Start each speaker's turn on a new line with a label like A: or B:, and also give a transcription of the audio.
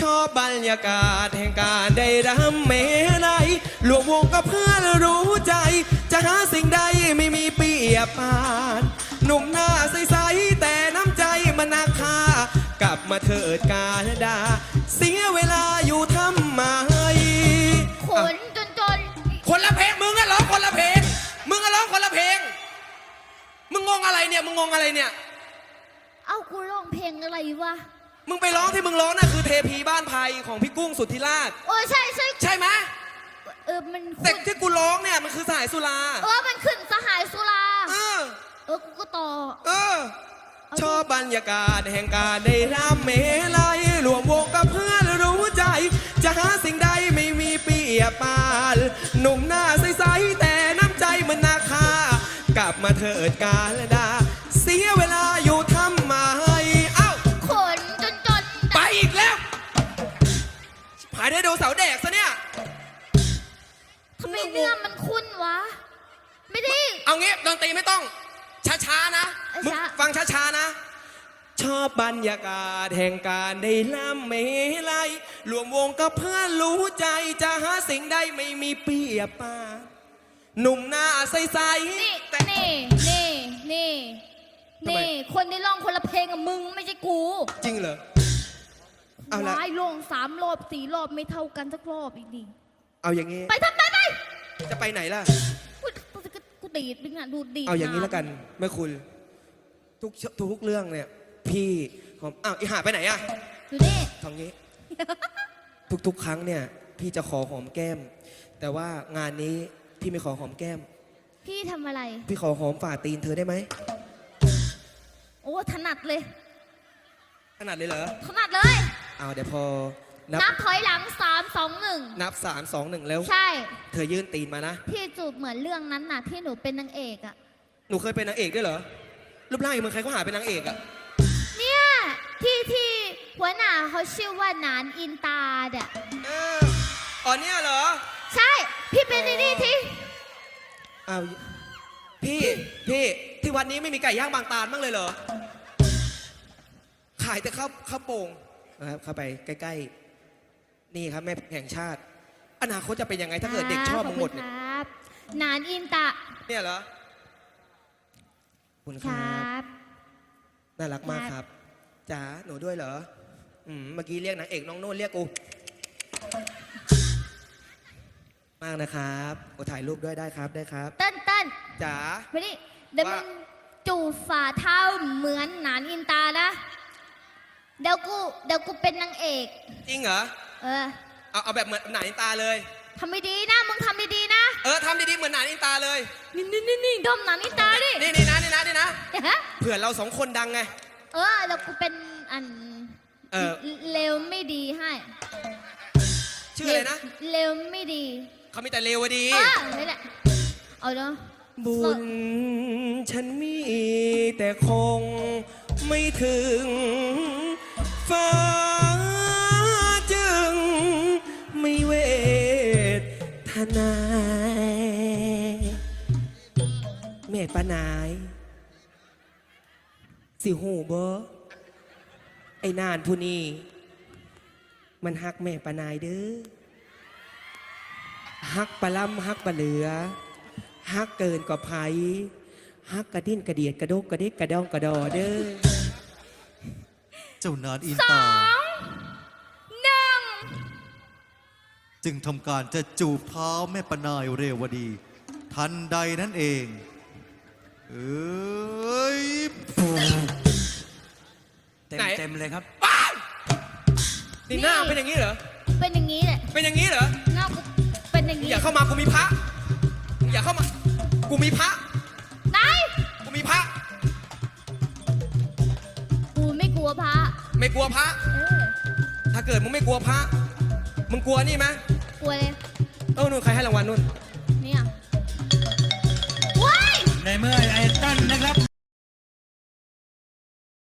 A: ชอบบรรยากาศแห่งการได้รำเมลัยรวมวงกับเพื่อนรู้ใจ จะหาสิ่งใดไม่มีเปรียบปานหนุ่มหน้าใสๆแต่น้ำใจมันนาคากลับมาเถิดกาลดา เสียเวลาอยู่ทำไม
B: ขนจนจน
A: คนละเพลงมึงอะร้องคนละเพลง มึงอะร้องคนละเพลง มึงงงอะไรเนี่ย มึงงงอะไรเนี่ย
B: เอากูร้องเพลงอะไรวะ
A: มึงไปร้องที่มึงร้องน่ะคือเทพีบ้านไผ่ของพี่กุ้งสุทธิราช
B: เออใช่ใช่
A: ใช่ไหม
B: เออมัน
A: แต่
B: ขึ้น
A: ที่กูร้องเนี่ยมันคือสายสุรา
B: เออมันขึ้นสหายสุรา
A: เออ
B: เออกูก็ต่อ
A: เออชอบบรรยากาศแห่งการได้รำเมลัยรวมวงกับเพื่อนรู้ใจ จะหาสิ่งใดไม่มีเปรียบปาน หนุ่มหน้าใสๆแต่น้ำใจเหมันนาคากลับมาเถิดกาลดา เสียเวลา ได้โดนเสาแดกซะเนี่ย
B: ทำไมเนื้อมันคุ้นวะ ไม่ได้
A: เอางี้ดนตรีไม่ต้อง ช้าๆนะมึง
B: ช้า
A: ฟังช้าๆนะ ชอบบรรยากาศแห่งการได้ล่ำเมลัยรวมวงกับเพื่อนรู้ใจ จะหาสิ่งใดไม่มีเปรียบปานหนุ่มหน้าใส
B: นี่
A: ๆแต่
B: นี่ นี่ นี่
A: ทำไม
B: นี่ คนที่ร้องคนละเพลงกับมึงไม่ใช่กู
A: จริงเหรอ เอาละ
B: ว้ายร้องสามรอบสี่รอบไม่เท่ากันสักรอบอีกดิ
A: เอาอย่างนี้
B: ไปทำไปไป
A: จะไปไหนล่ะ
B: กูกูกูดีดดึงอะดูดดีด
A: เอาอย่างนี้แล้วกันแม่คุณ ทุกทุกเรื่องเนี่ย พี่ผมอ้าวอีหาไปไหนอะ
B: ดูนี่
A: ทองนี้ ทุกๆ ครั้งเนี่ย พี่จะขอหอมแก้ม แต่ว่างานนี้พี่ไม่ขอหอมแก้ม
B: พี่ทำอะไร
A: พี่ขอหอมฝ่าตีนเธอได้ไหม
B: โอ้ถนัดเลย
A: ขนาดเลยเหรอ
B: ถนัดเลย
A: เอาเดี๋ยวพอ นับ
B: นับถอยหลังสามสองหนึ่ง
A: นับสามสองหนึ่งแล้ว
B: ใช่
A: เธอยื่นตีนมานะ
B: พี่จูบเหมือนเรื่องนั้นน่ะ ที่หนูเป็นนางเอกอะ
A: หนูเคยเป็นนางเอกด้วยเหรอ รูปร่างอย่างมึงใครเขาหาเป็นนางเอกอะ
B: เนี่ยที่ที่หัวหน้าเขาชื่อว่าหนานอินตาเด่ะ
A: เอออ๋อเนี่ยเหรอ
B: ใช่ พี่เป็นไอ้นี่ที่
A: เอาพี่ พี่ ที่วันนี้ไม่มีไก่ย่างบางตาลบ้างเลยเหรอ ขายแต่ข้าวข้าวโป่ง นะครับเข้าไปใกล้ๆ นี่ครับแม่แห่งชาติ อนาคตจะเป็นยังไงถ้าเกิดเด็กชอบมึงหมด
B: ข
A: เนี่ย
B: ณครับหนานอินตา
A: เนี่ยเหรอขอบคุณ
B: ค
A: ค
B: ร
A: รัับบน่ารักมากครับจ๋าหนูด้วยเหรออืมเมื่อกี้เรียกนางเอกน้องโน่นเรียกกูมากนะครับโอ้ถ่ายรูปด้วยได้ครับได้ครับ
B: เต้นเต้น
A: จ๋า
B: ไม่ได้เดี๋ยว
A: ว่า
B: มึงจูบฝ่าเท้าเหมือนหนานอินตานะ เดี๋ยวกูเดี๋ยวกูเป็นนางเอก
A: จริงเหรอ
B: เออ
A: เอาเอาแบบเหมือนหนาอินตาเลย
B: ทำไม่ดีนะ มึงทำดีๆนะ
A: เออทำดีๆเหมือนหนาอินตาเลย
B: นี่นี่นี่นี่ดมหนานอินตาดิ
A: นี่นี่นะนี่นะนี่นะ
B: ฮะ
A: เผื่อเราสองคนดังไง
B: เออแล้วกูเป็นอัน
A: เออ
B: เลวไม่ดีให้
A: ชื่ออะไรนะ
B: เลวไม่ดี
A: เขามีแต่เลวอะดี
B: เออนี่แหละเอาเนาะ
A: บุญฉันมีแต่คงไม่ถึง ฟ้าจึงไม่เวทนาแม่ปานาย สิหูบ่ไอ้นานผู้นี้ มันฮักแม่ปานายเด้อฮักปลาล่ำฮักปลาเหลือฮักเกินกว่าไผฮักกระดิ้นกระเดียดกระดกกระเดิกกระดองกระดอเด้อ
C: เจ้านานอิน
B: ส
C: ตา
B: องหนึ่ง
C: จึงทำการจะจูบเท้าแม่ปนายเรวดี ทันใดนั่นเอง เอ้ย
D: เต็ม
A: ไหน
D: เต็มเลยครับ
A: ป้าวนี่หน้าเป็นอย่างนี้เหรอ
B: เป็นอย่างนี้แหละ
A: เป็นอย่างนี้เหรอ
B: หน้ากูเป็นอย่าง
A: มึง
B: นี้
A: อย่าเข้ามากูมีพระมึงอย่าเข้ามา กูมีพระ
B: ไหน
A: กูมีพระ
B: ไม่กลัวพระ เออ
A: ถ้าเกิดมึงไม่กลัวพระ มึงกลัวนี่ไหม
B: กลัวเลย
A: เออนู่นใครให้รางวัลนู่น